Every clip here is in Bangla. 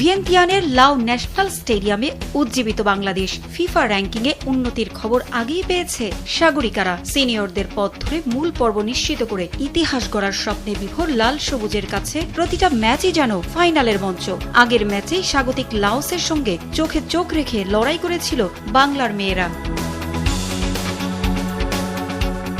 ভিয়েন্তিয়ানের লাও ন্যাশনাল স্টেডিয়ামে উজ্জীবিত বাংলাদেশ ফিফা র্যাঙ্কিংয়ে উন্নতির খবর আগেই পেয়েছে সাগরিকারা। সিনিয়রদের পথ ধরে মূল পর্ব নিশ্চিত করে ইতিহাস গড়ার স্বপ্নে বিভোর লাল সবুজের কাছে প্রতিটা ম্যাচই যেন ফাইনালের মঞ্চ। আগের ম্যাচেই স্বাগতিক লাওসের সঙ্গে চোখে চোখ রেখে লড়াই করেছিল বাংলার মেয়েরা।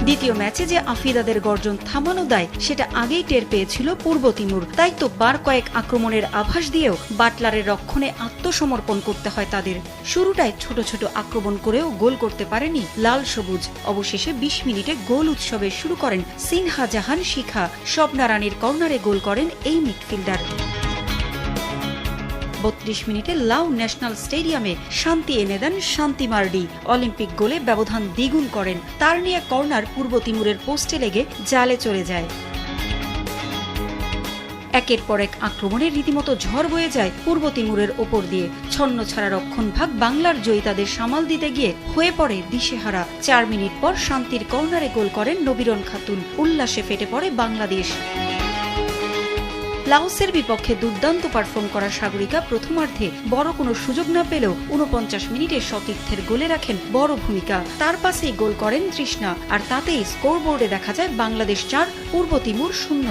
দ্বিতীয় ম্যাচে যে আফিদাদের গর্জন থামানো দেয়, সেটা আগেই টের পেয়েছিল পূর্ব তিমুর। তাই তো বার কয়েক আক্রমণের আভাস দিয়েও বাটলারের রক্ষণে আত্মসমর্পণ করতে হয় তাদের। শুরুটায় ছোট ছোট আক্রমণ করেও গোল করতে পারেনি লাল সবুজ। অবশেষে বিশ মিনিটে গোল উৎসবে শুরু করেন সিনহা জাহান শিখা। স্বপ্না রানীর কর্নারে গোল করেন এই মিডফিল্ডার। বত্রিশ মিনিটে লাউ ন্যাশনাল স্টেডিয়ামে শান্তি এনে দেন শান্তি মার্ডি। অলিম্পিক গোলে ব্যবধান দ্বিগুণ করেন। তার নিয়ে কর্নার পূর্ব তিমুরের পোস্টে লেগে জালে চলে যায়। একের পর এক আক্রমণে রীতিমতো ঝড় বয়ে যায় পূর্ব তিমুরের ওপর দিয়ে। ছন্ন ছাড়া রক্ষণ ভাগ বাংলার জয়িতাদের সামাল দিতে গিয়ে হয়ে পড়ে দিশেহারা। চার মিনিট পর শান্তির কর্নারে গোল করেন নবীরন খাতুন। উল্লাসে ফেটে পড়ে বাংলাদেশ। লাওসের বিপক্ষে দুর্দান্ত পারফর্ম করা সাগরিকা প্রথমার্ধে বড় কোনো সুযোগ না পেলেও উনপঞ্চাশ মিনিটে সতীর্থের গোলে রাখেন বড় ভূমিকা। তার পাশেই গোল করেন তৃষ্ণা। আর তাতেই স্কোরবোর্ডে দেখা যায় বাংলাদেশ চার, পূর্ব তিমুর শূন্য।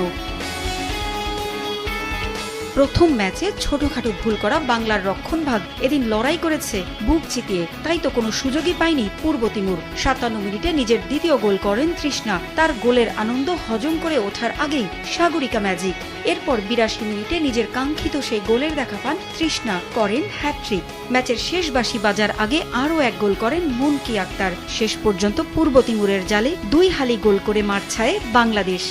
প্রথম ম্যাচে ছোটখাটো ভুল করা বাংলার রক্ষণভাগ এদিন লড়াই করেছে, বুক চিতিয়ে। তাই তো কোনো সুযোগই পায়নি পূর্ব তিমুর। সাতান্ন মিনিটে নিজের দ্বিতীয় গোল করেন তৃষ্ণা। তার গোলের আনন্দ হজম করে ওঠার আগেই সাগরিকা ম্যাজিক। এরপর বিরাশি মিনিটে নিজের কাঙ্ক্ষিত সেই গোলের দেখা পান তৃষ্ণা, করেন হ্যাট্রিক ম্যাচের শেষ বাসি বাজার আগে আরও এক গোল করেন মুনকি আক্তার। শেষ পর্যন্ত পূর্ব তিমুরের জালে দুই হালি গোল করে মার ছায়ে বাংলাদেশ।